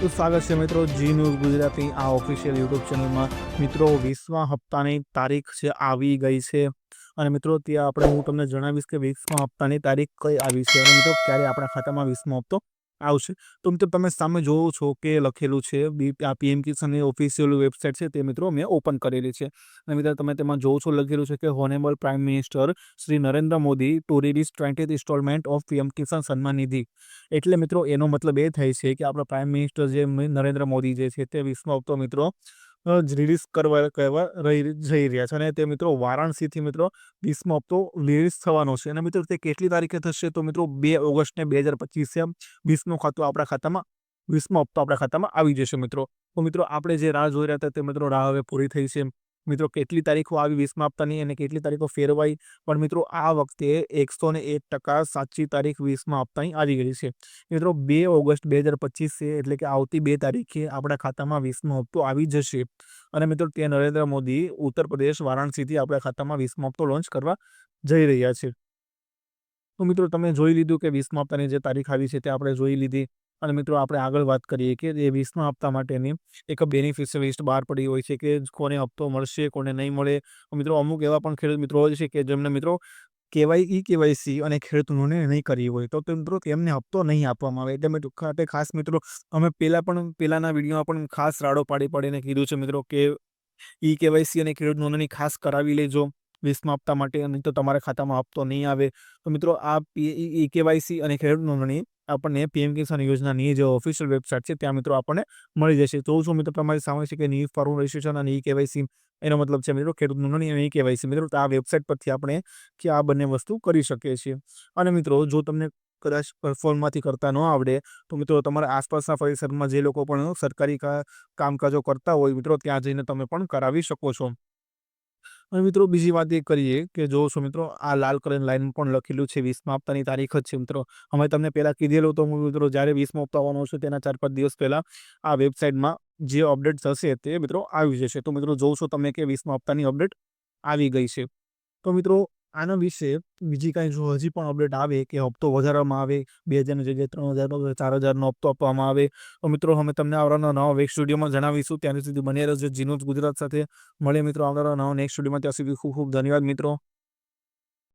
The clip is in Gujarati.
તો સ્વાગત છે મિત્રો જી ન્યૂઝ ગુજરાતી આ ઓફિશિયલ યુટ્યુબ ચેનલમાં. મિત્રો, વીસમા હપ્તાની તારીખ છે, આવી ગઈ છે. અને મિત્રો, ત્યાં આપણે હું તમને જણાવીશ કે વીસમા હપ્તાની તારીખ કઈ આવી છે અને મિત્રો, ક્યારે આપણા ખાતામાં વીસમો હપ્તો આવશે. તો મિત્રો તમે સામે જોવો છો કે લખેલું છે, બી, આ પીએમ કિસાનની ઓફિશિયલ વેબસાઇટ છે તે મિત્રો મેં ઓપન કરેલી છે. અને મિત્રો તમે તેમાં જોવો છો લખેલું છે કે honourable prime minister Shri Narendra Modi to release twenty instalment of PM Kisan Samman Nidhi એટલે મિત્રો એનો મતલબ એ થાય છે કે આપણા પ્રાઇમ મિનિસ્ટર જે નરેન્દ્ર મોદી જે છે તે વિશ્વ મિત્રો જ રિલીઝ કરવા કરવા રહી, જઈ રહ્યા છે અને તે મિત્રો વારાણસીથી મિત્રો વીસમો હપ્તો રિલીઝ થવાનો છે. અને મિત્રો તે કેટલી તારીખે થશે તો મિત્રો બે ઓગસ્ટને બે હજાર પચીસે વીસમો ખાતું આપણા ખાતામાં, વીસમો હપ્તો આપણા ખાતામાં આવી જશે મિત્રો. તો મિત્રો આપણે જે રાહ જોઈ રહ્યા હતા તે મિત્રો રાહ હવે પૂરી થઈ છે. મિત્રો કેટલી તારીખો આવી વીસમાં હપ્તાની અને કેટલી તારીખો ફેરવાઈ? પણ મિત્રો આ વખતે એકસો ને એક ટકા સાચી તારીખ વીસમા હપ્તાની આવી ગઈ છે. મિત્રો બે ઓગસ્ટ બે હજાર પચીસ છે, એટલે કે આવતી બે તારીખે આપણા ખાતામાં વીસમો હપ્તો આવી જશે. અને મિત્રો તે નરેન્દ્ર મોદી ઉત્તર પ્રદેશ વારાણસીથી આપણા ખાતામાં વીસમો હપ્તો લોન્ચ કરવા જઈ રહ્યા છે. તો મિત્રો તમે જોઈ લીધું કે વીસમા હપ્તાની જે તારીખ આવી છે તે આપણે જોઈ લીધી. અને મિત્રો આપણે આગળ વાત કરીએ કે એ વીસમા હપ્તા માટેની એક બેનિફિશિયલ લિસ્ટ બહાર પડી હોય છે કે કોને હપ્તો મળશે, કોને નહીં મળે. મિત્રો અમુક એવા પણ ખેડૂત મિત્રો હોય છે કે જેમને મિત્રો કેવાય, ઈ કેવાયસી અને ખેડૂત નોંધણી નહીં કરી હોય. તો મિત્રો તેમને હપ્તો નહીં આપવામાં આવે. એટલે મિત્રો ખાતે ખાસ મિત્રો અમે પહેલાં પણ પહેલાંના વિડીયોમાં પણ ખાસ રાડો પાડી પાડીને કીધું છે મિત્રો કે ઈ કેવાયસી અને ખેડૂત નોંધણી ખાસ કરાવી લેજો વીસમા હપ્તા માટે, નહીં તો તમારા ખાતામાં હપ્તો નહીં આવે. તો મિત્રો આ ઈ કેવાયસી અને ખેડૂત નોંધણી આપણને પીએમ કિસાન યોજનાની જે ઓફિશિયલ વેબસાઇટ છે, ત્યાં મિત્રો આપણને મળી જશે. તો શું મિત્રો તમારી સામે છે કે ની ફોર્મ રજિસ્ટ્રેશન અને ઈ કેવાયસી એનો મતલબ છે મિત્રો? ખેડૂત નોંધણી અને ઈ કેવાયસી મિત્રો, તો આ વેબસાઇટ પરથી આપણે કે આ બંને વસ્તુ કરી શકીએ છીએ. અને મિત્રો, જો તમને કદાચ ફોનમાંથી કરતા ન આવડે, તો મિત્રો તમારા આસપાસના પરિસરમાં જે લોકો પણ સરકારી કામકાજો કરતા હોય મિત્રો, ત્યાં જઈને તમે પણ કરાવી શકો છો. અને મિત્રો બીજી વાત એ કરીએ કે જો છો મિત્રો, આ લાલ કલરની લાઈન પણ લખેલું છે, વીસમાં હપ્તાની તારીખ જ છે મિત્રો. અમે તમને પહેલાં કીધેલું તો હું મિત્રો જ્યારે વીસમો હપ્તો આવવાનો છું તેના ચાર પાંચ દિવસ પહેલાં આ વેબસાઇટમાં જે અપડેટ થશે તે મિત્રો આવી જશે. તો મિત્રો જોશો તમે કે વીસમા હપ્તાની અપડેટ આવી ગઈ છે. તો મિત્રો આના વિશે બીજી કાંઈ જો હજી પણ અપડેટ આવે કે હપ્તો વધારવામાં આવે, બે હજારની જગ્યાએ ત્રણ હજારનો ચાર હજારનો હપ્તો આપવામાં આવે, તો મિત્રો અમે તમને આવનારા નવા વેક સ્ટુડિયોમાં જણાવીશું. ત્યાં સુધી બને રહેજો. જીનોજ ગુજરાત સાથે. મળે મિત્રો આવનારા નવા નેક્સ્ટ સ્ટુડિયોમાં ત્યાં સુધી ખૂબ ખૂબ ધન્યવાદ મિત્રો.